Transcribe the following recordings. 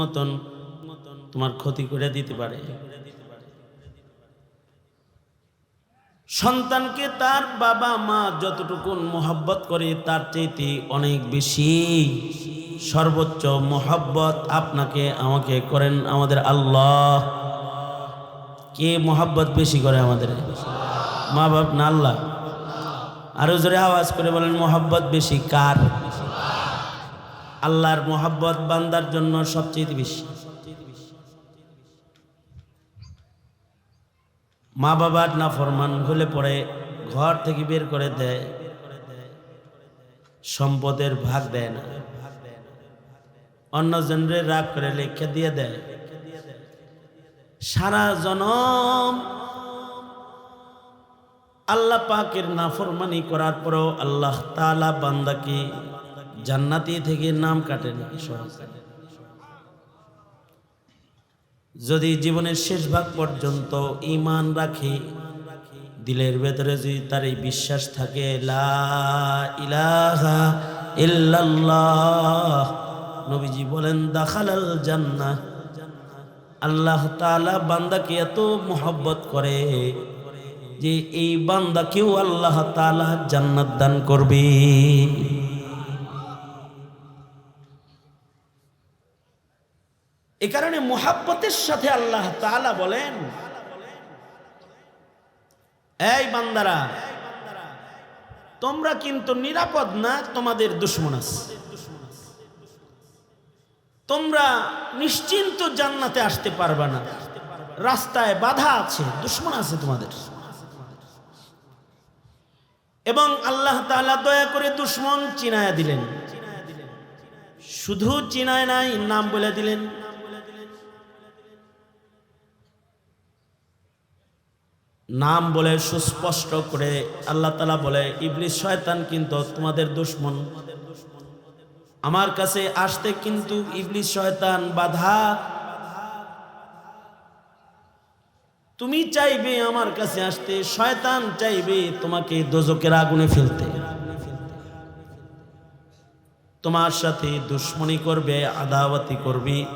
মতন তোমার ক্ষতি করে দিতে পারে। সন্তানকে তার বাবা মা যতটুকুন মোহব্বত করে, তার চাইতে অনেক বেশি সর্বোচ্চ মোহব্বত আপনাকে, আমাকে করেন আমাদের আল্লাহ। কে মোহব্বত বেশি করে আমাদের? মা বাপ না আল্লাহ? আরও জোরে আওয়াজ করে বলেন, মোহব্বত বেশি কার? আল্লাহর মোহাব্বত বান্দার জন্য সবচেয়ে বেশি। মা বাবার না ফরমান হলে পরে ঘর থেকে বের করে দেয়, সম্পদের ভাগ দেয় না। অন্য জনরে রাগ করে লেখা দিয়ে দেয়। সারা জনম আল্লাহ পাকের নাফরমানি করার পরও আল্লাহ তালা বান্দাকে জান্নাতি থেকে নাম কাটেন সহকারে যদি জীবনের শেষ ভাগ পর্যন্ত ইমান রাখে, দিলের ভেতরে যদি তার এই বিশ্বাস থাকে ইলাহা নবীজি বলেন, দাখালাল জান্না আল্লাহ তাআলা বান্দাকে এত মোহব্বত করে যে এই বান্দাকেও আল্লাহ তাআলা জান্নাত দান করবে। এ কারণে মোহাব্বতের সাথে আল্লাহ তাআলা বলেন, এই বান্দারা, তোমরা কিন্তু নিরাপদ না, তোমাদের দুশ্মন আছে। তোমরা নিশ্চিন্ত জান্নাতে আসতে পারবা না। রাস্তায় বাধা আছে, দুশ্মন আছে তোমাদের। এবং আল্লাহ তাআলা দয়া করে দুশ্মন চিনায়া দিলেন। শুধু চিনায় নাই, নাম বলে দিলেন। নাম বলে সুস্পষ্ট করে আল্লাহ তালা বলে, ইবলিস, শয়তান কিন্তু তোমাদের দুশ্মন। আমার কাছে আসতে কিন্তু ইবলিস, শয়তান বাধা। তুমি চাইবে আমার কাছে আসতে, শয়তান চাইবে তোমাকে দোজকের আগুনে ফেলতে। তোমার সাথে দুশ্মনী করবে, আদাওয়াতি করবি।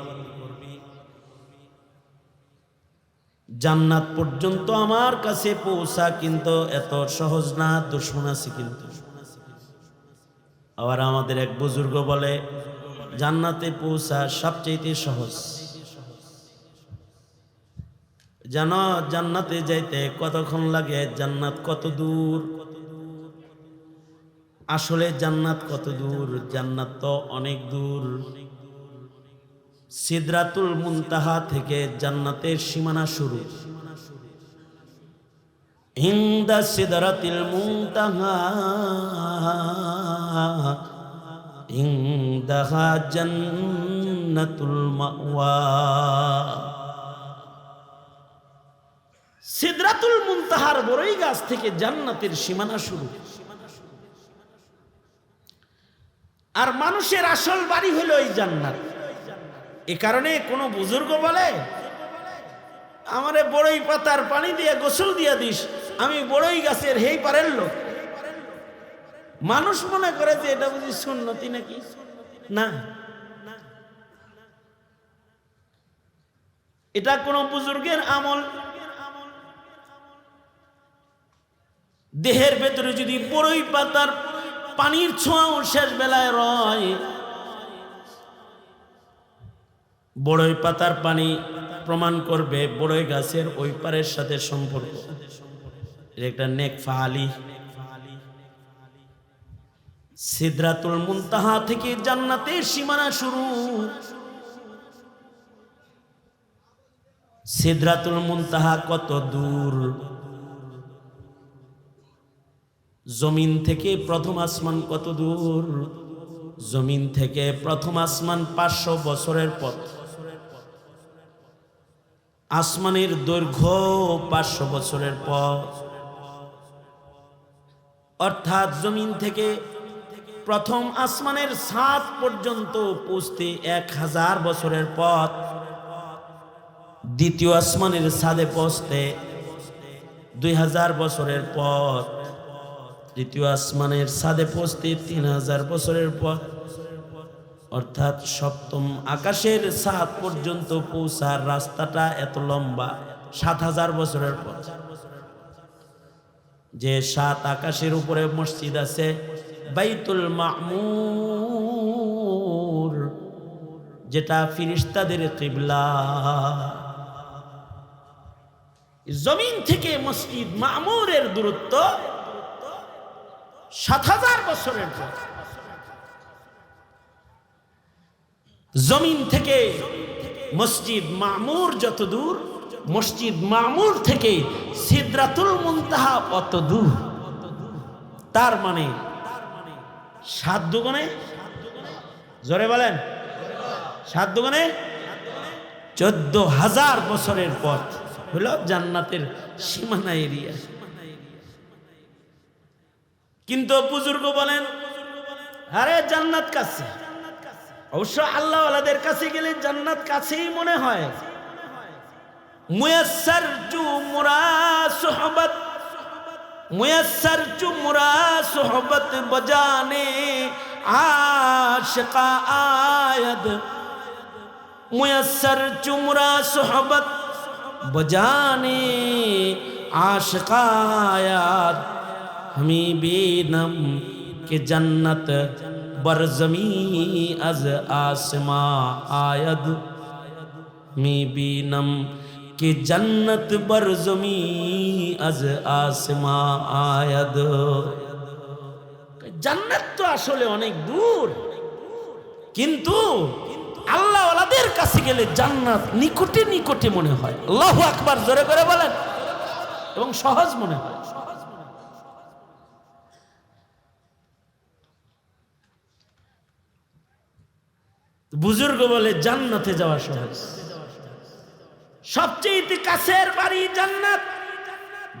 জান্নাত পর্যন্ত আমার কাছে পৌঁছা কিন্তু এত সহজ না, দুশ্মন আছে কিন্তু। আবার আমাদের এক বুজুর্গ বলে, জান্নাতে পৌঁছা সবচেয়ে সহজ। জানো জান্নাতে যাইতে কতক্ষণ লাগে, জান্নাত কত দূর? আসলে জান্নাত কত দূর? জান্নাত তো অনেক দূর। সিদরাতুল মুনতাহা থেকে জান্নাতের সীমানা শুরু। হিন্দা সিদরাতিল মুনতাহা, ইন্দাহা জান্নাতুল মাওয়া। সিদ্রাতুল মুনতাহার বড়ই গাছ থেকে জান্নাতের সীমানা শুরু। আর মানুষের আসল বাড়ি হলো এই জান্নাত। এ কারণে কোনো বুজুর্গ বলে, আমারে বড়ই পাতার পানি দিয়ে গোসল দিয়া দিস, আমি বড়ই গাছের হেই পারের লোক। মানুষ মনে করে যে এটা বুঝি সুন্নতি নাকি? না। এটা কোনো বুজুর্গের আমল। দেহের ভেতরে যদি বড়ই পাতার পানির ছোঁয়াও শেষ বেলায় রয় বড়ই পাতার পানি প্রমাণ করবে বড়ই গাছের ওই পারের সাথে সম্পর্ক। একটা নেক ফাহালি সিদ্রাতুল মুনতাহা থেকে জান্নাতের সীমানা শুরু। সিদ্রাতুল মুনতাহা কত দূর? জমিন থেকে প্রথম আসমান কত দূর? জমিন থেকে প্রথম আসমান পাঁচশো বছরের পথ। আসমানের দৈর্ঘ্য পাঁচশো বছরের পথ অর্থাৎ জমিন থেকে প্রথম আসমানের সাত পর্যন্ত পৌঁছতে এক হাজার বছরের পথ দ্বিতীয় আসমানের সাদে পৌঁছতে দুই হাজার বছরের পথ তৃতীয় আসমানের সাদে পৌঁছতে তিন হাজার বছরের পথ অর্থাৎ সপ্তম আকাশের সাত পর্যন্ত পৌঁছার রাস্তাটা এত লম্বা, সাত হাজার বছরের পথ। যে সাত আকাশের উপরে মসজিদ আছে, বাইতুল মামুর, যেটা ফিরিস্তাদের কিবলা। জমিন থেকে মসজিদ মামুরের দূরত্ব সাত হাজার বছরের পথ। জমিন থেকে মসজিদ মামুর যত দূর, মসজিদ মামুর থেকে সিদ্রাতুল মুনতাহা অত দূর। তার মানে সাত দুগুণে, জোরে বলেন, সাত দুগুণে চোদ্দ হাজার বছরের পথ হলো জান্নাতের সীমানা এরিয়া। কিন্তু বুজুর্গ বলেন, আরে জান্নাত কাছে? অবশ্য আল্লাহ আল্লাহদের কাছে গেলে জান্নাত কাছেই মনে হয়। মুয়াসার জু সোহবত মুয়াসার জু সোহবত বজানে আশকা আয়দ। মুয়াসার চুমরা সোহবত বজানে আশকায়াত হমি বেনম কে জন্নত برزمی از آسما آید می بینم کہ جنت برزمی از آسما آید জান্নাত তো আসলে অনেক দূর কিন্তু আল্লাহ ওলাদের কাছে গেলে জান্নাত নিকটে নিকটে মনে হয়। আল্লাহ আকবার, জোরে করে বলেন। এবং সহজ মনে হয়। বুজুর্গ বলে জান্নাতে যাওয়া সহজ। সবচেয়ে কাছের বাড়ি জান্নাত।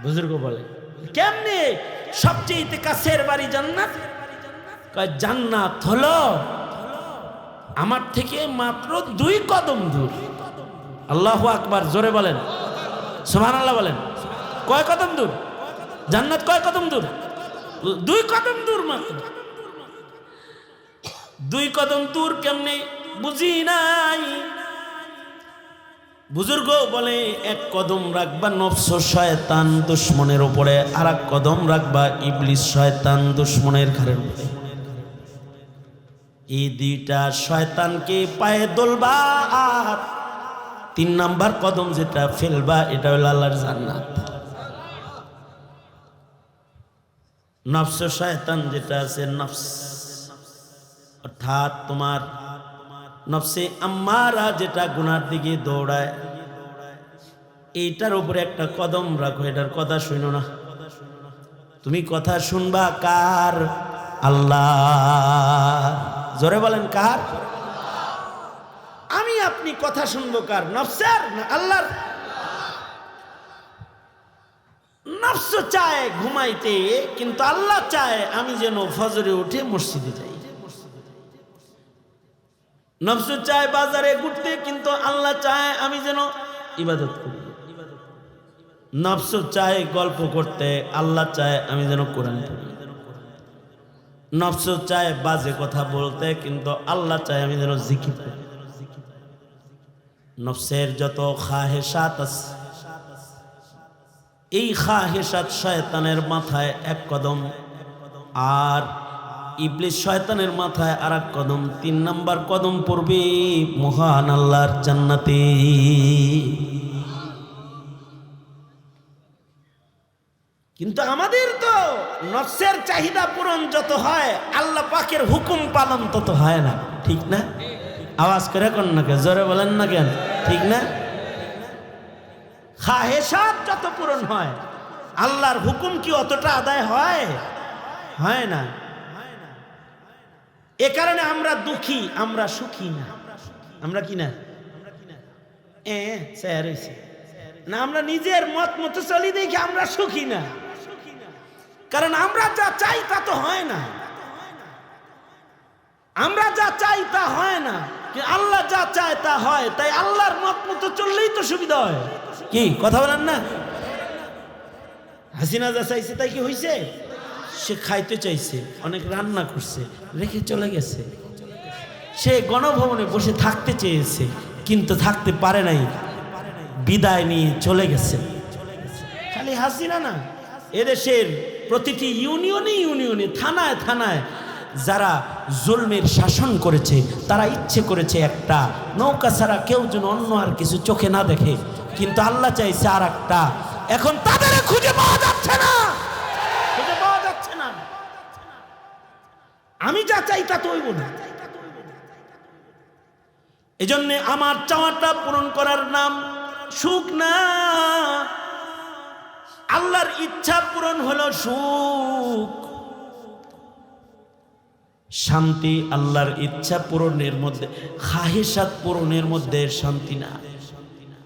বুজুর্গ বলে, কেমনে? সবচেয়ে কাছের বাড়ি জান্নাত? জান্নাত হলো আমার থেকে মাত্র দুই কদম দূর। আল্লাহ আকবার, জোরে বলেন। সোহান আল্লাহ বলেন। কয় কদম দূর? জান্নাত কয় কদম দূর? দুই কদম দূর মাত্র। দুই কদম দূর কেমনে? বুঝি নাই। বুজুর্গ বলে, এক কদম রাখবা নফস শয়তান দুশ্মনের উপরে আর এক কদম রাখবা ইবলিস শয়তান দুশ্মনের ঘরের উপরে। এই দুইটা শয়তানকে পায়ে দোলবা আর তিন নাম্বার কদম যেটা ফেলবা, এটা হলো আল্লাহর জান্নাত। নফস শয়তান যেটা আছে, নফস। অর্থাৎ তোমার নফসে আম্মারা যেটা গুনার দিকে দৌড়ায়, এইটার উপরে একটা কদম রাখো, এটার কথা শুনো না। তুমি কথা শুনবা কার? আল্লাহ। জোরে বলেন কার? আমি আপনি কথা শুনব কার? নফসের না আল্লাহর? নফস চায় ঘুমাইতে, কিন্তু আল্লাহ চায় আমি যেন ফজরে উঠে মসজিদে যাই। নফস চায় বাজারে ঘুরতে, কিন্তু আল্লাহ চায় আমি যেন ইবাদত করি। নফস চায় গল্প করতে, আল্লাহ চায় আমি যেন কোরআন পড়ি। নফস চায় বাজে কথা বলতে, কিন্তু আল্লাহ চায় আমি যেন জিকির করি। নফসের যত খাহেসাত আছে, এই খাহেসাত শয়তানের মাথায় এক কদম, আর ইবলিস শয়তানের মাথায় আর এক কদম, তিন নাম্বার কদম পড়বে মহান আল্লাহর জান্নাতে। কিন্তু আমাদের তো নফসের চাহিদা পূরণ যত হয়, আল্লাহ পাকের হুকুম পালন তত হয় না, ঠিক না? আওয়াজ করে কোন না কেন? জোরে বলেন না কেন? ঠিক না? খাহেসাত যত পূরণ হয়, আল্লাহর হুকুম কি অতটা আদায় হয়? হয় না। এ কারণে আমরা দুঃখী, আমরা সুখী না। আমরা কি না? স্যার না, আমরা নিজের মত মতো চলি দেখি আমরা সুখী না। কারণ আমরা যা চাই তা তো হয় না। আমরা যা চাই তা হয় না। আল্লাহ যা চায় তা হয়, তাই আল্লাহর মত মতো চললেই তো সুবিধা হয়। কি, কথা বলেন না? হাসিনা যা চাইছে তাই কি হয়েছে সে খাইতে চাইছে, অনেক রান্না করছে, রেখে চলে গেছে। সে গণভবনে বসে থাকতে চেয়েছে, কিন্তু থাকতে পারে নাই, বিদায় নিয়ে চলে গেছে। খালি হাসিনা না, এদেশের প্রতিটি ইউনিয়নে ইউনিয়নে, থানায় থানায় যারা জুলমের শাসন করেছে, তারা ইচ্ছে করেছে একটা নৌকা ছাড়া কেউ যেন অন্য আর কিছু চোখে না দেখে, কিন্তু আল্লাহ চাইছে আর একটা এখন তাদের খুঁজে পাওয়া যাচ্ছে না খুঁজে পাওয়া যাচ্ছে না আমি যা চাই তা তো হইব না এজন্য আমার চাওয়াটা পূরণ করার নাম সুখ না। আল্লাহর ইচ্ছা পূরণ হলো সুখ। শান্তি আল্লাহর ইচ্ছা পূরণের মধ্যে খাহেসাত পূরণের মধ্যে শান্তি না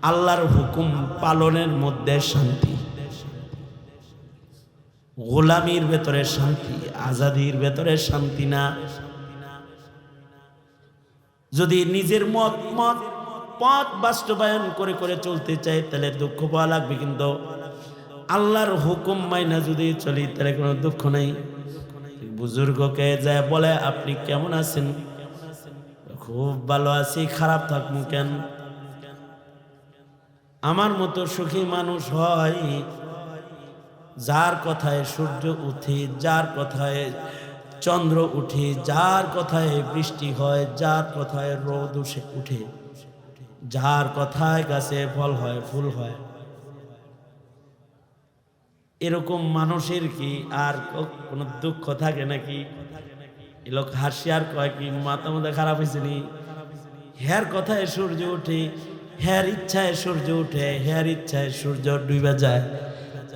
আল্লাহর হুকুম পালনের মধ্যে শান্তি। গোলামির ভেতরে শান্তি, আজাদির ভেতরে শান্তি না। যদি নিজের মত মত, পথ বাস্তবায়ন করে করে চলতে চাই তাহলে দুঃখ পাওয়া লাগবে কিন্তু। আল্লাহর হুকুম মাইনা যদি চলি, তাহলে কোনো দুঃখ নেই। বুজুর্গকে যায় বলে, আপনি কেমন আছেন? খুব ভালো আছি, খারাপ থাকব কেন? আমার মতো সুখী মানুষ হয় যার কথায় সূর্য উঠে, যার কথায় চন্দ্র উঠে, যার কথায় বৃষ্টি হয়, যার কথায় রোদ উঠে যার কথায় গাছে ফল হয়, ফুল হয়। এরকম মানুষের কি আর কোনো দুঃখ থাকে নাকি? লোক হাসি আর কয় কি, মাথা মধ্যে খারাপ হয়েছে নি? হ্যার কথায় সূর্য উঠে, হ্যার ইচ্ছায় সূর্য উঠে, হ্যার ইচ্ছায় সূর্য ডুবে যায়।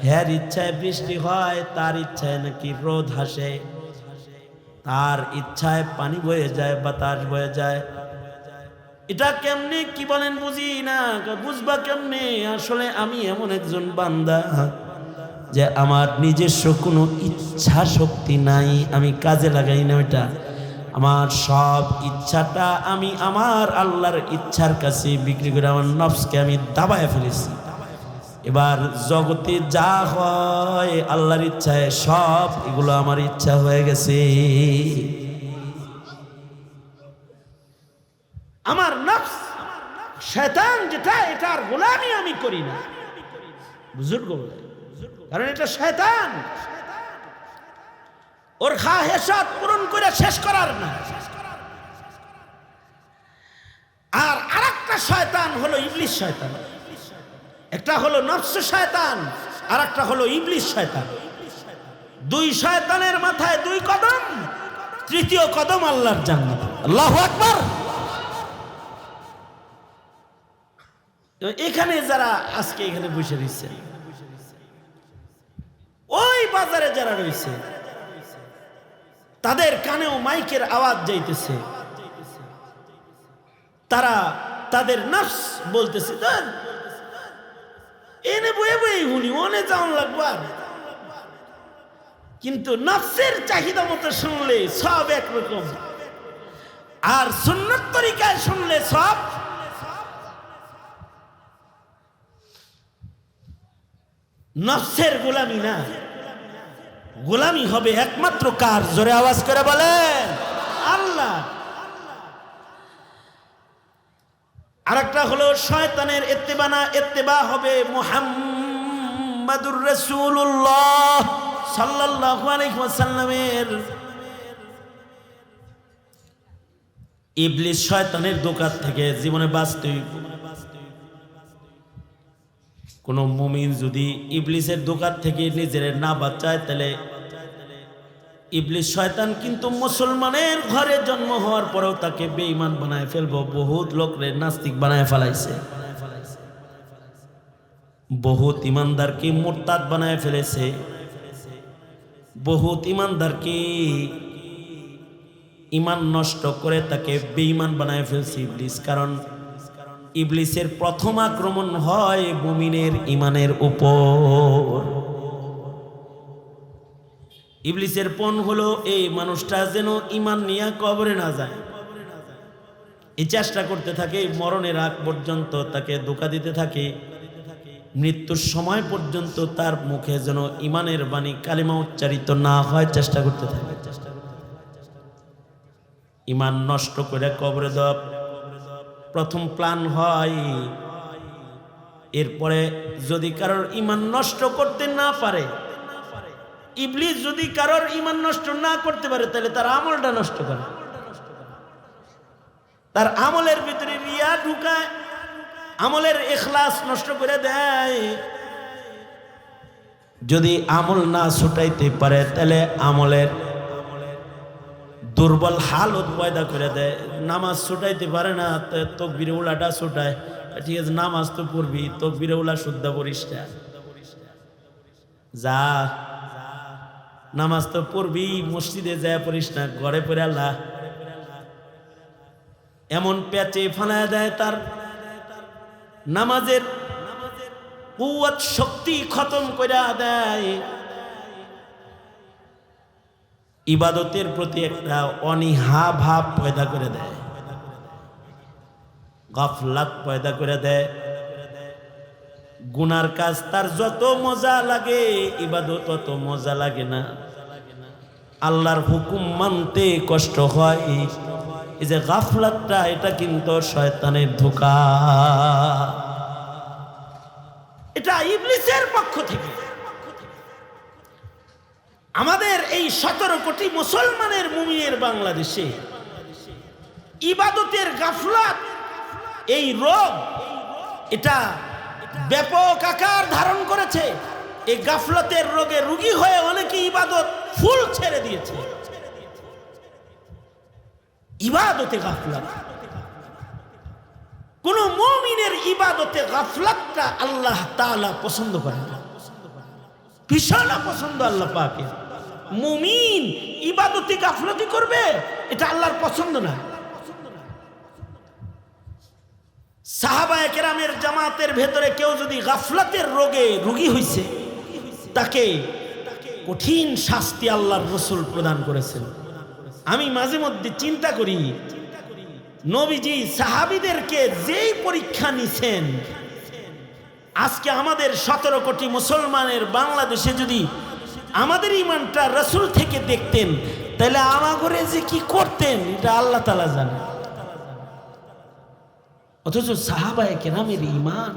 হ্যার ইচ্ছায় বৃষ্টি হয়, তার ইচ্ছায় নাকি রোদ হাসে। তার ইচ্ছায় পানি বয়ে যায়, বাতাস বয়ে যায়। এটা কেমনে, কি বলেন বুঝি না, বুঝবা কেমনে? আসলে আমি এমন একজন বান্দা যে আমার নিজস্ব কোনো ইচ্ছা শক্তি নাই, আমি কাজে লাগাই না ওইটা। আমার সব ইচ্ছাটা আমি আমার আল্লাহর ইচ্ছার কাছে বিক্রি করে, আমার নফসকে আমি দাবায় ফেলেছি। এবার জগতে যা হয়, আল্লাহর ইচ্ছায় সব এগুলো আমার ইচ্ছা হয়ে গেছে। আমার নফস, শয়তান যেটা, এটার গোলামি আমি করি না। বুজুর্গ কারণ এটা শয়তান। ওর খা হেসাত পূরণ করে শেষ করার না। আর আরেকটা শয়তান হলো ইবলিশ শয়তান। একটা হলো নফস শয়তান আর একটা হলো ইবলিশ শয়তান। দুই শয়তানের মাথায় দুই কদম তৃতীয় কদম আল্লাহর জান্নাত। আল্লাহু আকবার। এখানে যারা আজকে এখানে বসে রয়েছে ওই বাজারে যারা রয়েছে তাদের কানেও মাইকের আওয়াজ যাইতেছে। তারা তাদের নফস বলতেছে "ধুর, এনে বয়ে বয়ে শুনি, মনে যাওয়ান লাগবো আর। কিন্তু নফসের চাহিদা মতো শুনলে সব একরকম। আর সুন্নত তরিকায় শুনলে সব। নফসের গোলামি না। গোলামি হবে একমাত্র কার? জোরে আওয়াজ করে বলেন। আল্লাহ। আরেকটা হলো শয়তানের এত্তেবানা এত্তেবা হবে মুহাম্মাদুর সাল্লাল্লাহু আলাইহি ওয়াসাল্লামের ইবলিস শয়তানের দোকান থেকে জীবনে বাঁচতে। কোনো মুমিন যদি ইবলিসের দোকান থেকে নিজের না বাঁচায়, তাহলে ইবলিস শয়তান কিন্তু মুসলমানের ঘরে জন্ম হওয়ার পরেও তাকে বেঈমান বানায় ফেলব। বহুত লোকরে নাস্তিক বানায় ফেলাইছে। বহুত ইমানদারকে মোরতাদ বানায় ফেলেছে? বহুত ইমানদারকে ইমান নষ্ট করে তাকে বেঈমান বানায় ফেলছে ইবলিস। কারণ ইবলিসের প্রথম আক্রমণ হয় মুমিনের ইমানের উপর। ইবলিসের পণ হলো, এই মানুষটা যেন ইমান নিয়ে কবরে না যায়। এই চেষ্টা করতে থাকে, মরণের আগ পর্যন্ত তাকে ধোকা দিতে থাকে। মৃত্যুর সময় পর্যন্ত তার মুখে যেন ইমানের বাণী কালিমা উচ্চারিত না হয়, চেষ্টা করতে থাকে। ইমান নষ্ট করে কবরে দেওয়া প্রথম প্ল্যান হয়। এরপরে যদি কারোর ইমান নষ্ট করতে না পারে ইবলিস যদি কারোর ইমান নষ্ট না করতে পারে, তাহলে তার আমলটা নষ্ট করে তার আমলের ভিতরে রিয়া ঢুকায়, আমলের এখলাস নষ্ট করে দেয়। যদি আমল না ছুটাইতে পারে, তাহলে আমলের দুর্বল হালত পয়দা করে দেয়। নামাজ ছুটাইতে পারে না তকবিরে উলাটা ছুটায়। ঠিক আছে, নামাজ তো পড়বি, তকবিরে উলা শুদ্ধ না। যা নামাজ তো পড়বি, মসজিদে যায় পড়িস না, ঘরে পড়ে আল্লাহ। এমন পেঁচে ফালায় দেয় তার। নামাজের কুয়াত শক্তি খতম করে দেয়। ইবাদতের প্রতি একটা অনীহা ভাব পয়দা করে দেয়। গফলাত পয়দা করে দেয়। গুনার কাজ তার যত মজা লাগে, ইবাদত তত মজা লাগে না। আল্লাহর হুকুম মানতে কষ্ট হয়। এই যে গাফলাতটা, এটা কিন্তু শয়তানের ধোকা। এটা ইবলিসের পক্ষ থেকে। আমাদের এই সতেরো কোটি মুসলমানের মুমিনের বাংলাদেশে ইবাদতের গাফলাত, এই রোগ, এটা ব্যাপক আকার ধারণ করেছে। এই গাফলতের রোগে রুগী হয়ে অনেকে ইবাদত ফুল ছেড়ে দিয়েছে। ইবাদতে গাফলাত। কোন মুমিনের ইবাদতে গাফলাতটা আল্লাহ তাআলা পছন্দ করেন না। ভীষণ পছন্দ আল্লাহ পাকে। মুমিন ইবাদতি গাফলতি করবে, এটা আল্লাহর পছন্দ না। সাহাবায়ে কেরামের জামাতের ভেতরে কেউ যদি গাফলাতের রোগে রোগী হইছে, তাকে কঠিন শাস্তি আল্লাহর রসুল প্রদান করেছেন। আমি মাঝে মধ্যে চিন্তা করি, নবীজি সাহাবিদেরকে যেই পরীক্ষা নিছেন, আজকে আমাদের সতেরো কোটি মুসলমানের বাংলাদেশে যদি আমাদের ইমানটা রসুল থেকে দেখতেন, তাহলে আমাগরে যে কি করতেন, এটা আল্লাহ তালা জানে। অথচ সাহাবায় কেরামের ইমান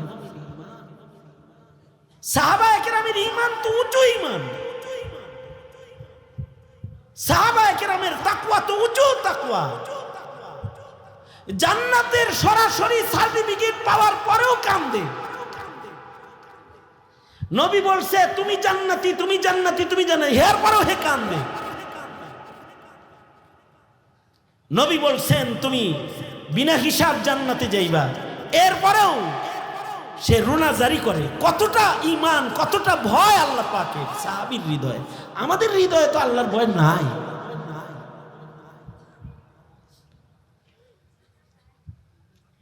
সাহাবায় কেরামের ইমান তো উঁচু ইমান সাহাবায় তাকুয়া তো উঁচু তাকুয়া জান্নাতের সরাসরি সার্টিফিকেট পাওয়ার পরেও কান্দে। নবী বলছে, তুমি জান্নাতি তুমি জান্নাতি তুমি জান্নাতি। হের পরেও হে কান্দে। নবী বলছেন, তুমি বিনা হিসাব জান্নাতে যাইবা। এরপরেও সে রোনা জারি করে। কতটা ইমান কতটা ভয় আল্লাহ পাকে সাহাবির হৃদয়ে। আমাদের হৃদয়ে তো আল্লাহর ভয় নাই।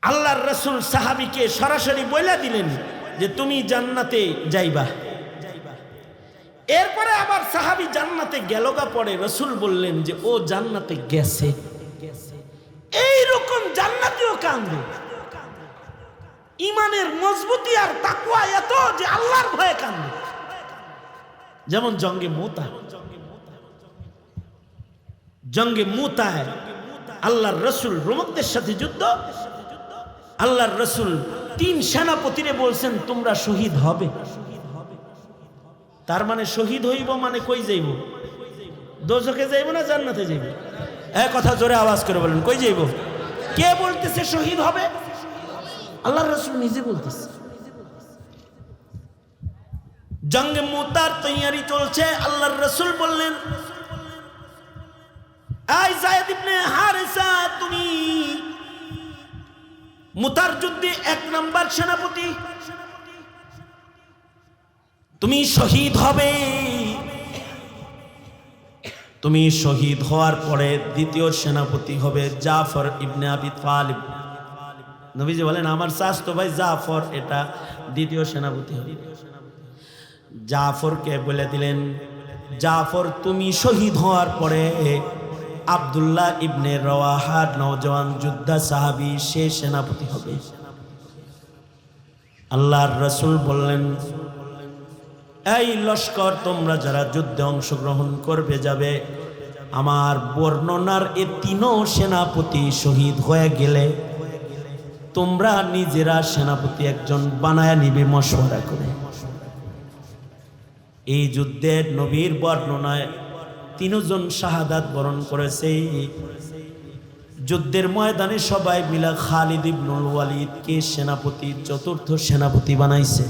আল্লাহর রসুল সাহাবিকে সরাসরি বলে দিলেন যে, তুমি জান্নাতে যাইবা। এরপরে আবার সাহাবি জান্নাতে গেলগা পরে রসুল বললেন যে, ও জান্নাতে গেছে। এইরকম জান্নাতিও কান্দে। ইমানের মজবুতি আর তাকুয়া এত যে আল্লাহর ভয়ে কান্দে। যেমন জঙ্গে মোতা জঙ্গে মুতায় আল্লাহর রসুল রোমকদের সাথে যুদ্ধ। আল্লাহর রসুল তিন সেনাপতিরে বলছেন, তোমরা শহীদ হবে। তার মানে শহীদ হইব মানে কই যাইব? দোজকে যাইব না জান্নাতে যাইব? এক কথা জোরে আওয়াজ করে বলেন, কই যাইব? কে বলতেছে শহীদ হবে? আল্লাহর রসুল নিজে বলতেছে। জঙ্গে মুতার তৈয়ারি চলছে, আল্লাহর রসুল বললেন তুমি মুতার যুদ্ধে এক নাম্বার সেনাপতি। তুমি শহীদ হবে। তুমি শহীদ হওয়ার পরে দ্বিতীয় সেনাপতি হবে জাফর ইবনে আবি নবীজি বলেন, আমার স্বাস্থ্য ভাই জাফর, এটা দ্বিতীয় সেনাপতি হবে। জাফরকে বলে দিলেন, জাফর, তুমি শহীদ হওয়ার পরে আবদুল্লাহ ইবনে রওয়াহার নওজওয়ান যোদ্ধা সাহাবি সে সেনাপতি হবে। আল্লাহর রসুল বললেন, এই লস্কর, তোমরা যারা যুদ্ধে অংশগ্রহণ করবে যাবে, আমার বর্ণনার এ তিনও সেনাপতি শহীদ হয়ে গেলে তোমরা নিজেরা সেনাপতি একজন বানায় নিবে মশওয়ারা করে। এই যুদ্ধের নবীর বর্ণনায় তিনজন শাহাদাত বরণ করেছে। যুদ্ধের ময়দানে সবাই মিলা খালিদ ইবনুল ওয়ালিদকে সেনাপতি, চতুর্থ সেনাপতি বানাইছে।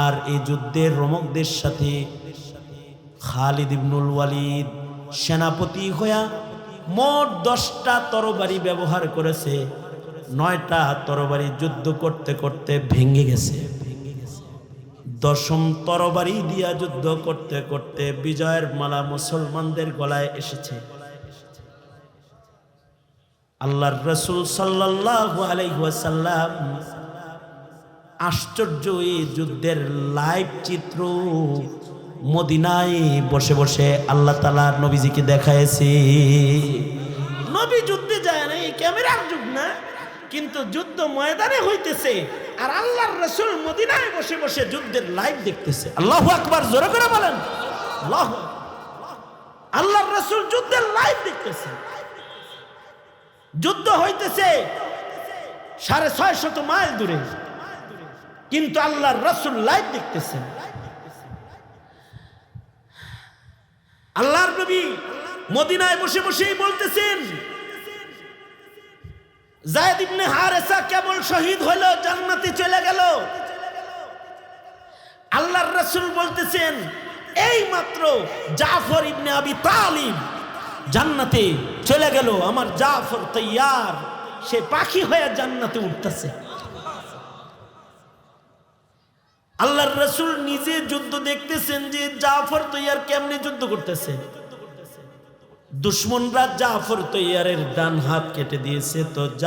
আর এই যুদ্ধের রমকদের সাথে খালিদ ইবনুল ওয়ালিদ সেনাপতি হইয়া মোট দশটা তরবারি ব্যবহার করেছে। নয়টা তরবারি যুদ্ধ করতে করতে ভেঙে গেছে। দশম তরবারি দিয়া যুদ্ধ করতে করতে বিজয়ের মালা মুসলমানদের গলায় এসেছে। আল্লাহর রসুল সাল্লাল্লাহু আলাইহি ওয়াসাল্লাম আশ্চর্য এই যুদ্ধের লাইভ চিত্র মদিনায় বসে বসে আল্লাহ তালা নবীজিকে দেখাইছে। নবী যুদ্ধে যায় না না কিন্তু যুদ্ধ ময়দানে হইতেছে। আর আল্লাহর রসুল মদিনায় বসে বসে যুদ্ধের লাইভ দেখতেছে। আল্লাহু আকবার, জোরে করে বলেন। আল্লাহ আল্লাহর রসুল যুদ্ধের লাইভ দেখতেছে। যুদ্ধ হইতেছে সাড়ে ছয় শত মাইল দূরে। কিন্তু আল্লাহর রসুল লাইভ দেখতেছেন আল্লাহর নবী মদিনায় বসে বসেই বলতেছেন জায়দ ইবনে হারেসা কেবল শহীদ হলো, জান্নাতে চলে গেল। আল্লাহর রসুল বলতেছেন, এই মাত্র জাফর ইবনে আবি তালিব জান্নাতে চলে গেল। আমার জাফর তৈয়ার, সে পাখি হয়ে জান্নাতে উঠতেছে। আল্লাহর রসুল নিজে যুদ্ধ দেখতেছেন যে জাফর তৈয়ার কেমনে যুদ্ধ করতেছে। দুশ্মনরা জাফর তৈয়ারের ডান হাত কেটে দিয়েছে, তো